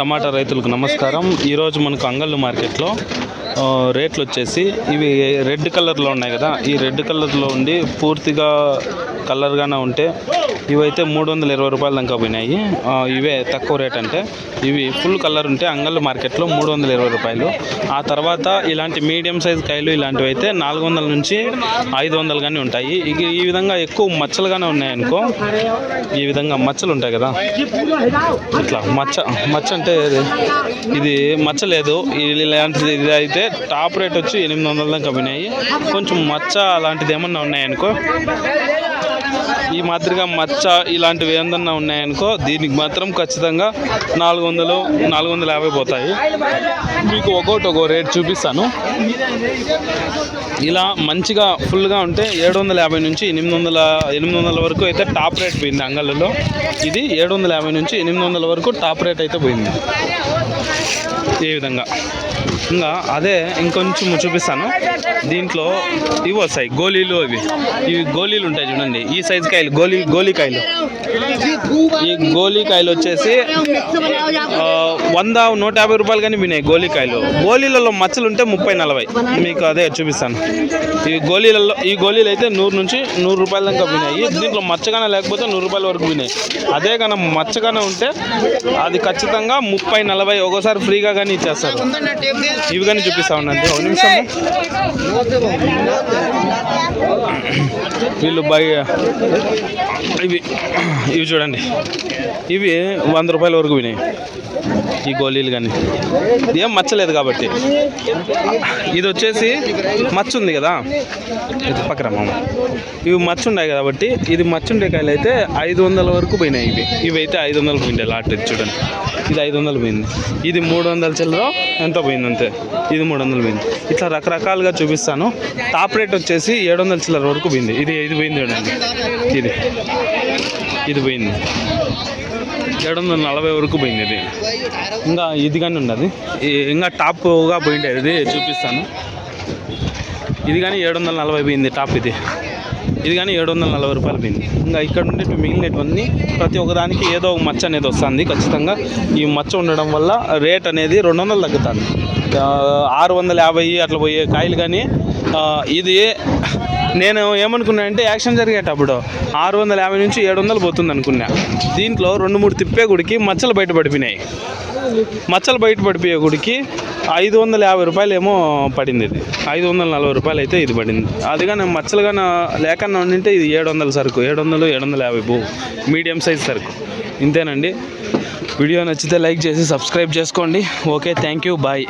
టమాటా రైతులకు నమస్కారం. ఈరోజు మనకు అంగళ్ళు మార్కెట్లో రేట్లు వచ్చేసి ఇవి రెడ్ కలర్లో ఉన్నాయి కదా. ఈ రెడ్ కలర్లో ఉండి పూర్తిగా కలర్గానే ఉంటే ఇవైతే మూడు వందల ఇరవై రూపాయల దాకా పోయినాయి. ఇవే తక్కువ రేట్ అంటే. ఇవి ఫుల్ కలర్ ఉంటే అంగళ్ళు మార్కెట్లో మూడు వందల ఇరవై రూపాయలు. ఆ తర్వాత ఇలాంటి మీడియం సైజ్ కాయలు ఇలాంటివి అయితే నాలుగు వందల నుంచి ఐదు వందలు కానీ ఉంటాయి. ఇక ఈ విధంగా ఎక్కువ మచ్చలుగానే ఉన్నాయనుకో ఈ విధంగా మచ్చలు ఉంటాయి కదా. ఇట్లా మచ్చ మచ్చ అంటే ఇది- మచ్చ లేదు. ఇలాంటిది ఇది అయితే టాప్ రేట్ వచ్చి ఎనిమిది వందల దాకా పోయినాయి. కొంచెం మచ్చ అలాంటిది ఏమన్నా ఉన్నాయనుకో ఈ మాదిరిగా మచ్చ ఇలాంటివి ఏమన్నా ఉన్నాయనుకో దీనికి మాత్రం ఖచ్చితంగా నాలుగు వందలు నాలుగు వందల యాభై పోతాయి. మీకు ఒక్కొక్కటి ఒక్కో రేట్ చూపిస్తాను. ఇలా మంచిగా ఫుల్గా ఉంటే ఏడు వందల యాభై నుంచి ఎనిమిది వందల ఎనిమిది వందల వరకు అయితే టాప్ రేట్ పోయింది అంగళ్ళలో. ఇది ఏడు వందల యాభై నుంచి ఎనిమిది వందల వరకు టాప్ రేట్ అయితే పోయింది. ఈ విధంగా? ఇంకా అదే ఇంకొంచెం చూపిస్తాను. దీంట్లో ఇవి వస్తాయి గోళీలు అవి. ఇవి గోళీలు ఉంటాయి చూడండి. ఈ సైజుకి కాయలు గోలీ గోలీ కాయలు ఈ గోలీ కాయలు వచ్చేసి వంద నూట యాభై రూపాయలు కానీ వినాయి గోళీకాయలు. గోళీలలో మచ్చలు ఉంటే ముప్పై నలభై. మీకు అదే చూపిస్తాను. ఈ గోళీలలో ఈ గోళీలు అయితే నూరు నుంచి నూరు రూపాయల దాకా వినాయి. దీంట్లో మచ్చగానే లేకపోతే నూరు రూపాయల వరకు వినాయి. అదే కానీ మచ్చగానే ఉంటే అది ఖచ్చితంగా ముప్పై నలభై ఒక్కోసారి ఫ్రీగా కానీ ఇచ్చేస్తారు. ఇవి కానీ చూపిస్తా ఉండండి. ఒక నిమిషం. వీళ్ళు బై ఇవి ఇవి చూడండి. ఇవి వంద రూపాయల వరకు వినాయి. ఈ గోళీలు కానీ. ఏం మచ్చలేదు కాబట్టి. ఇది వచ్చేసి మచ్చ ఉంది కదా. ఇది పక్కన ఇవి మచ్చ ఉన్నాయి కాబట్టి ఇది మచ్చుండే కాయలు అయితే ఐదు వందల వరకు పోయినాయి ఇవి. ఇవి అయితే ఐదు వందలు పోయిండే లాట్ చూడండి. ఇది ఐదు వందలు పోయింది. ఇది మూడు వందల చిల్లర ఎంత పోయింది అంతే. ఇది మూడు వందలు పోయింది. ఇట్లా రకరకాలుగా చూపిస్తాను. టాప్ రేట్ వచ్చేసి ఏడు వందల చిల్లర వరకు పోయింది. ఇది ఇది పోయింది చూడండి. ఇది. ఇది పోయింది. ఏడు వందల నలభై వరకు పోయింది ఇది. ఇంకా ఇది కానీ ఉండదు ఇంకా టాప్గా పోయింది ఇది చూపిస్తాను. ఇది కానీ ఏడు వందల నలభై పోయింది టాప్ ఇది. ఇది కానీ ఏడు వందల నలభై రూపాయలు పోయింది. ఇంకా ఇక్కడ ఉండే మిగిలినటువన్నీ ప్రతి ఒక్కదానికి ఏదో ఒక మచ్చ అనేది వస్తుంది ఖచ్చితంగా. ఈ మచ్చ ఉండడం వల్ల రేట్ అనేది రెండు వందలు తగ్గుతుంది. ఆరు వందల యాభై అట్లా పోయే కాయలు కానీ ఇది నేను ఏమనుకున్నా అంటే యాక్షన్ జరిగేటప్పుడు ఆరు వందల యాభై నుంచి ఏడు వందలు పోతుంది అనుకున్నా. దీంట్లో రెండు మూడు తిప్పే గుడికి మచ్చలు బయట పడిపోయినాయి. మచ్చలు బయట పడిపోయే గుడికి ఐదు వందల యాభై రూపాయలు ఏమో పడింది ఇది. ఐదు వందల నలభై రూపాయలు అయితే ఇది పడింది. అదిగా నేను మచ్చలుగా లేకన్నా ఉండింటే ఇది ఏడు వందల సరుకు. ఏడు వందలు ఏడు వందల యాభై బో. మీడియం సైజ్ సరుకు. ఇంతేనండి. వీడియో నచ్చితే లైక్ చేసి సబ్స్క్రైబ్ చేసుకోండి. Okay thank you. బాయ్.